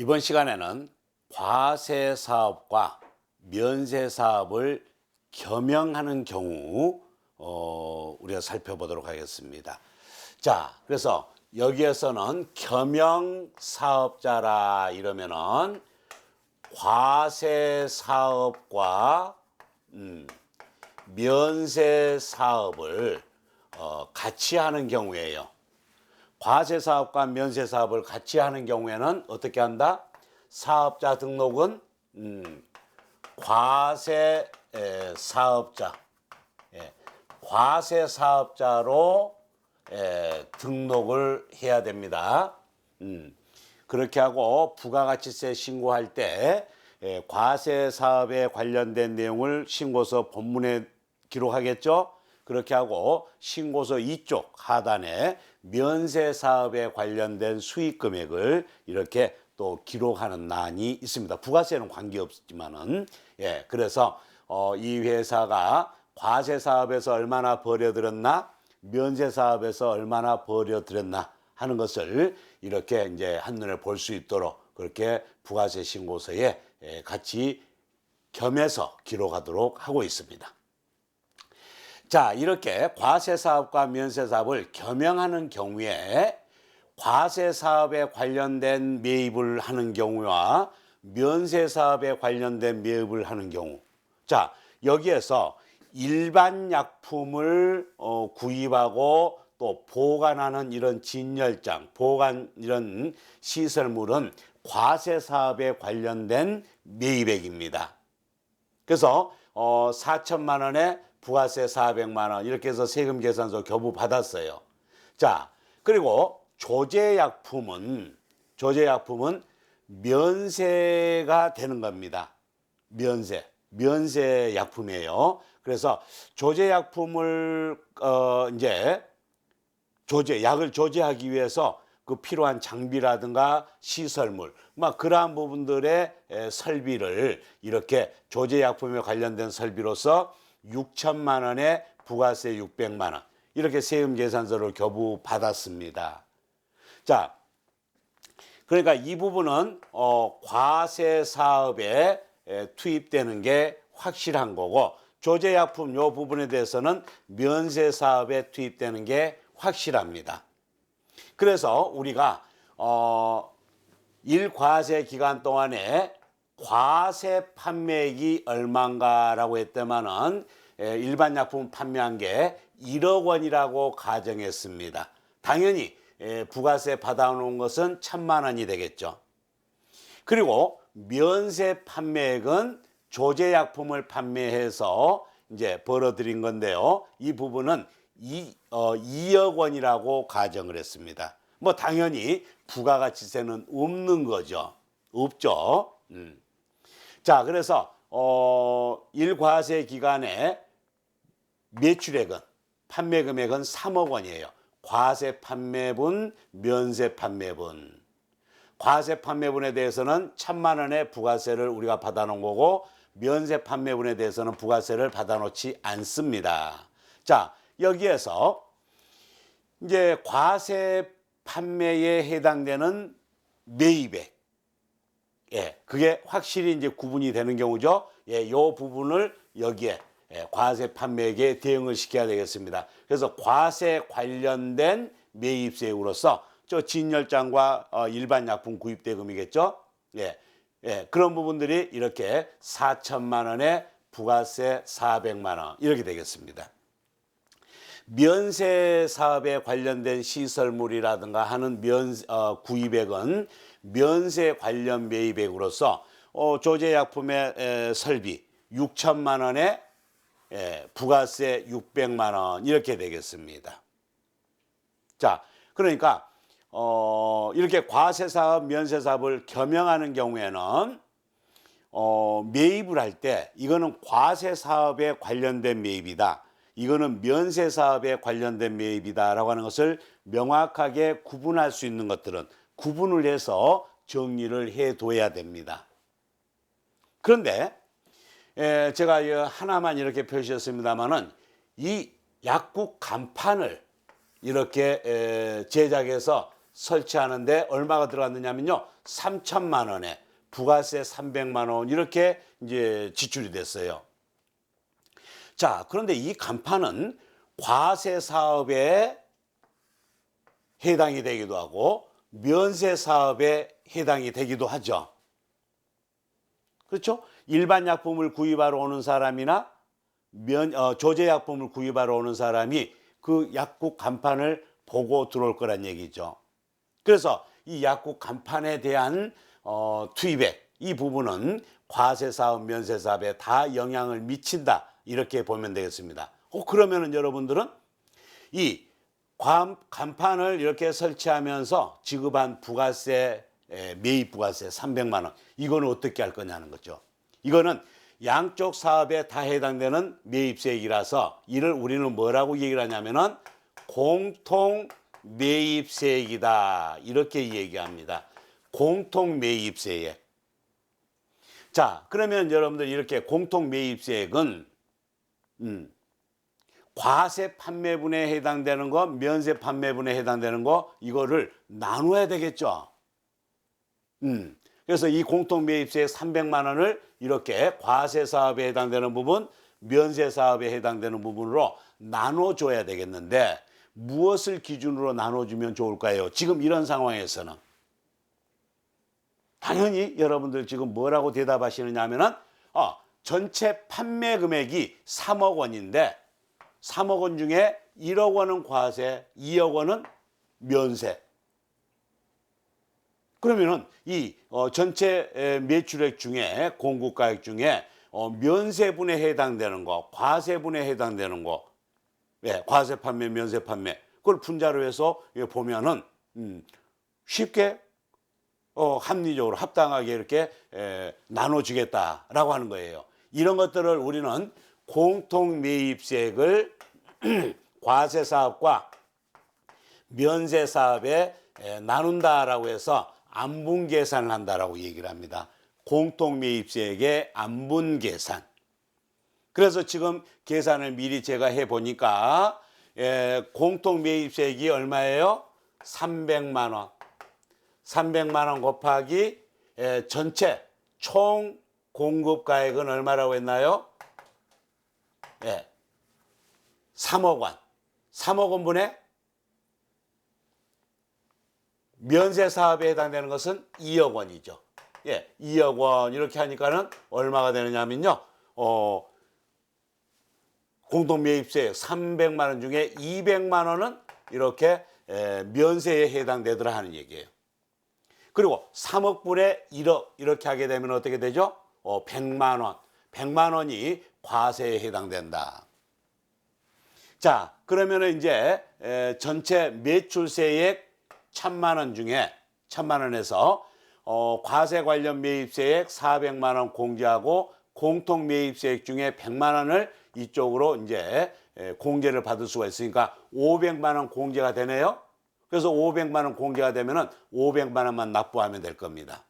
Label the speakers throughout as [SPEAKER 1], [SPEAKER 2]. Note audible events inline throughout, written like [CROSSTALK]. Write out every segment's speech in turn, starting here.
[SPEAKER 1] 이번 시간에는 과세 사업과 면세 사업을 겸용하는 경우 어, 우리가 살펴보도록 하겠습니다. 자, 그래서 여기에서는 겸용 사업자라 이러면은 과세 사업과 음, 면세 사업을 어, 같이 하는 경우에요. 과세 사업과 면세 사업을 같이 하는 경우에는 어떻게 한다? 사업자 등록은 음, 과세 에, 사업자, 예, 과세 사업자로 에, 등록을 해야 됩니다. 음, 그렇게 하고 부가가치세 신고할 때 에, 과세 사업에 관련된 내용을 신고서 본문에 기록하겠죠. 그렇게 하고 신고서 이쪽 하단에 면세 사업에 관련된 수익 금액을 이렇게 또 기록하는 난이 있습니다. 부가세는 관계없지만은 예 그래서 어, 이 회사가 과세 사업에서 얼마나 벌여들였나 면세 사업에서 얼마나 벌여들였나 하는 것을 이렇게 이제 한눈에 볼 수 있도록 그렇게 부가세 신고서에 예, 같이 겸해서 기록하도록 하고 있습니다. 자, 이렇게 과세 사업과 면세 사업을 겸용하는 경우에 과세 사업에 관련된 매입을 하는 경우와 면세 사업에 관련된 매입을 하는 경우. 자, 여기에서 일반 약품을 어, 구입하고 또 보관하는 이런 진열장, 보관 이런 시설물은 과세 사업에 관련된 매입액입니다. 그래서 어 4천만 원에 부가세 400만 원 이렇게 해서 세금 계산서 교부 받았어요. 자, 그리고 조제약품은 조제약품은 면세가 되는 겁니다. 면세. 면세 약품이에요. 그래서 조제 약품을 어 이제 조제 약을 조제하기 위해서 그 필요한 장비라든가 시설물 막 그러한 부분들의 에, 설비를 이렇게 조제 약품에 관련된 설비로서 6천만 원에 부가세 600만 원 이렇게 세금 계산서를 교부 받았습니다. 자, 그러니까 이 부분은 어, 과세 사업에 에, 투입되는 게 확실한 거고 조제약품 요 부분에 대해서는 면세 사업에 투입되는 게 확실합니다. 그래서 우리가 어, 일과세 기간 동안에 과세 판매액이 얼마인가라고 했더만은 에, 일반 약품 판매한 게 1억 원이라고 가정했습니다. 당연히 에, 부가세 받아놓은 것은 천만 원이 되겠죠. 그리고 면세 판매액은 조제약품을 판매해서 이제 벌어들인 건데요. 이 부분은 이, 어, 2억 원이라고 가정을 했습니다. 뭐 당연히 부가가치세는 없는 거죠. 없죠. 음. 자, 그래서 어, 일과세 기간에 매출액은 판매 금액은 3억 원이에요. 과세 판매분, 면세 판매분. 과세 판매분에 대해서는 천만 원의 부가세를 우리가 받아놓은 거고 면세 판매분에 대해서는 부가세를 받아놓지 않습니다. 자, 여기에서 이제 과세 판매에 해당되는 매입액. 예, 그게 확실히 이제 구분이 되는 경우죠. 예, 요 부분을 여기에 예, 과세 판매액에 대응을 시켜야 되겠습니다. 그래서 과세 관련된 매입세액으로서 저 진열장과 어, 일반 약품 구입 대금이겠죠. 예, 예, 그런 부분들이 이렇게 4천만 원에 부가세 400만 원 이렇게 되겠습니다. 면세 사업에 관련된 시설물이라든가 하는 면 어, 구입액은 면세 관련 매입액으로서 어, 조제약품의 에, 설비 6천만 원에 에, 부가세 600만 원 이렇게 되겠습니다. 자, 그러니까 어, 이렇게 과세 사업, 면세 사업을 겸용하는 경우에는 어, 매입을 할 때 이거는 과세 사업에 관련된 매입이다. 이거는 면세 사업에 관련된 매입이다라고 하는 것을 명확하게 구분할 수 있는 것들은 구분을 해서 정리를 해 둬야 됩니다. 그런데 에, 제가 이 하나만 이렇게 표시했습니다만은 이 약국 간판을 이렇게 에, 제작해서 설치하는데 얼마가 들어갔느냐면요. 3천만 원에 부가세 300만 원 이렇게 이제 지출이 됐어요. 자, 그런데 이 간판은 과세 사업에 해당이 되기도 하고 면세 사업에 해당이 되기도 하죠. 그렇죠? 일반 약품을 구입하러 오는 사람이나 면, 어, 조제 약품을 구입하러 오는 사람이 그 약국 간판을 보고 들어올 거란 얘기죠. 그래서 이 약국 간판에 대한 어, 투입액 이 부분은 과세 사업, 면세 사업에 다 영향을 미친다 이렇게 보면 되겠습니다. 어, 그러면은 여러분들은 이 관, 간판을 이렇게 설치하면서 지급한 부가세 에, 매입 부가세 300만 원 이거는 어떻게 할 거냐는 거죠. 이거는 양쪽 사업에 다 해당되는 매입세액이라서 이를 우리는 뭐라고 얘기를 하냐면은 공통 매입세액이다 이렇게 얘기합니다. 공통 매입세액. 자 그러면 여러분들 이렇게 공통 매입세액은 음, 과세 판매분에 해당되는 거, 면세 판매분에 해당되는 거 이거를 나눠야 되겠죠. 음. 그래서 이 공통 매입세 300만 원을 이렇게 과세 사업에 해당되는 부분, 면세 사업에 해당되는 부분으로 나눠 줘야 되겠는데 무엇을 기준으로 나눠 주면 좋을까요? 지금 이런 상황에서는 당연히 여러분들 지금 뭐라고 대답하시느냐 하면은 어, 전체 판매 금액이 3억 원인데 3억 원 중에 1억 원은 과세, 2억 원은 면세. 그러면은 이 어, 전체 에, 매출액 중에 공급가액 중에 어, 면세분에 해당되는 거, 과세분에 해당되는 거, 예, 과세 판매, 면세 판매 그걸 분자로 해서 예, 보면은 음, 쉽게 어, 합리적으로 합당하게 이렇게 에, 나눠주겠다라고 하는 거예요. 이런 것들을 우리는 공통 매입세액을 [CLEARS THROAT] 과세 사업과 면세 사업에 에, 나눈다라고 해서 안분 계산을 한다라고 얘기를 합니다. 공통 매입세액의 안분 계산. 그래서 지금 계산을 미리 제가 해 보니까 에, 공통 매입세액이 얼마예요? 300만 원. 300만 원 곱하기 에, 전체 총 공급 가액은 얼마라고 했나요? 예. 3억 원. 3억 원분의 면세 사업에 해당되는 것은 2억 원이죠. 예, 2억 원 이렇게 하니까는 얼마가 되느냐면요. 어, 공동 매입세 300만 원 중에 200만 원은 이렇게 에, 면세에 해당되더라 하는 얘기예요. 그리고 3억 분의 1억 이렇게 하게 되면 어떻게 되죠? 어, 100만 원. 100만 원이 과세에 해당된다. 자, 그러면은 이제 에, 전체 매출세액 천만 원 중에 천만 원에서 어, 과세 관련 매입세액 400만 원 공제하고 공통 매입세액 중에 100만 원을 이쪽으로 이제 에, 공제를 받을 수가 있으니까 500만 원 공제가 되네요. 그래서 500만 원 공제가 되면은 500만 원만 납부하면 될 겁니다.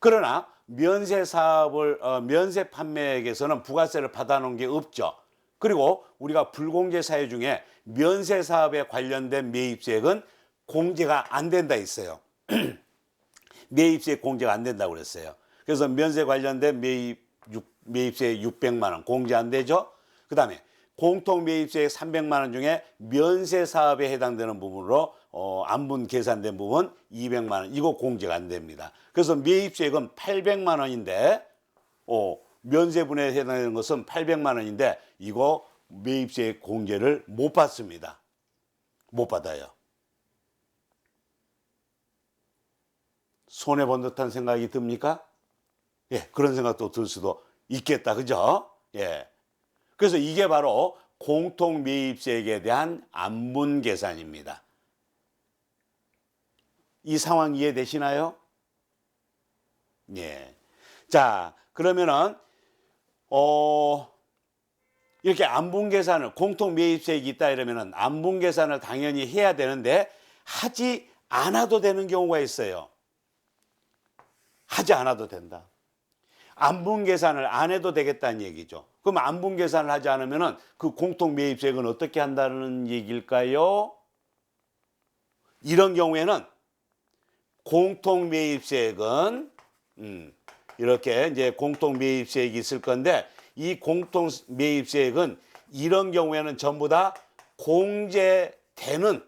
[SPEAKER 1] 그러나 면세 사업을 어, 면세 판매액에서는 부가세를 받아놓은 게 없죠. 그리고 우리가 불공제 사유 중에 면세 사업에 관련된 매입세액은 공제가 안 된다 있어요. [CLEARS THROAT] 매입세 공제가 안 된다고 그랬어요. 그래서 면세 관련된 매입 매입세 600만 원 공제 안 되죠. 그다음에 공통 매입세 300만 원 중에 면세 사업에 해당되는 부분으로 어, 안분 계산된 부분 200만 원 이거 공제가 안 됩니다. 그래서 매입세액은 800만 원인데 어, 면세분에 해당되는 것은 800만 원인데 이거 매입세액 공제를 못 받습니다. 못 받아요. 손해 본 듯한 생각이 듭니까? 예, 그런 생각도 들 수도 있겠다. 그죠? 예. 그래서 이게 바로 공통 매입세액에 대한 안분 계산입니다. 이 상황 이해되시나요? 예. 자, 그러면은 어 이렇게 안분 계산을 공통 매입세액이 있다 이러면은 안분 계산을 당연히 해야 되는데 하지 않아도 되는 경우가 있어요. 하지 않아도 된다. 안분 계산을 안 해도 되겠다는 얘기죠. 그럼 안분 계산을 하지 않으면은 그 공통 매입세액은 어떻게 한다는 얘기일까요? 이런 경우에는 공통 매입세액은 음, 이렇게 이제 공통 매입세액이 있을 건데 이 공통 매입세액은 이런 경우에는 전부 다 공제되는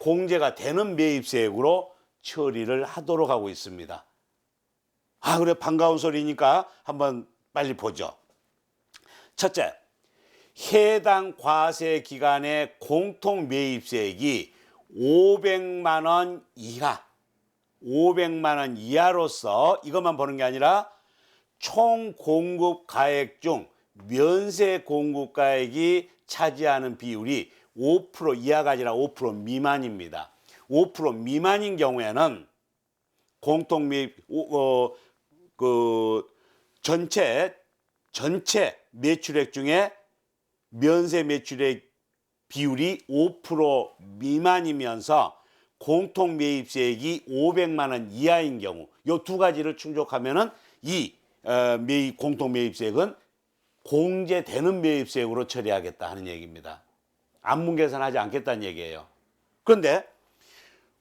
[SPEAKER 1] 공제가 되는 매입세액으로 처리를 하도록 하고 있습니다. 아, 그래 반가운 소리니까 한번 빨리 보죠. 첫째, 해당 과세 기간의 공통 매입세액이 500만 원 이하, 500만 원 이하로서 이것만 보는 게 아니라 총 공급 가액 중 면세 공급 가액이 차지하는 비율이 5% 이하가 아니라 5% 미만입니다. 5% 미만인 경우에는 공통 매입 어, 그 전체 전체 매출액 중에 면세 매출액 비율이 5% 미만이면서 공통 매입세액이 500만 원 이하인 경우 요두 가지를 충족하면은 이 어, 매입 공통 매입세액은 공제되는 매입세액으로 처리하겠다 하는 얘기입니다. 안문 계산하지 않겠다는 얘기예요. 그런데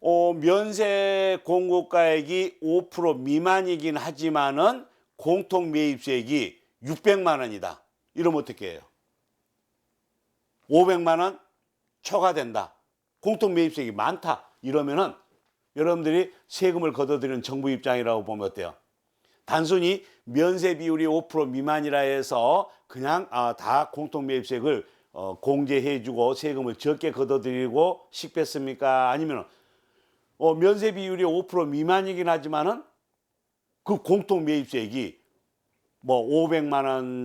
[SPEAKER 1] 어, 면세 공급가액이 5% 미만이긴 하지만은 공통 매입세액이 600만 원이다. 이러면 어떻게 해요? 500만 원 초과된다. 공통 매입세액이 많다. 이러면은 여러분들이 세금을 걷어들이는 정부 입장이라고 보면 어때요? 단순히 면세 비율이 5% 미만이라 해서 그냥 아, 다 공통 매입세액을 어, 공제해주고 세금을 적게 걷어들이고 싶겠습니까? 아니면 어, 면세 비율이 5% 미만이긴 하지만은 그 공통 매입세액이 뭐 500만 원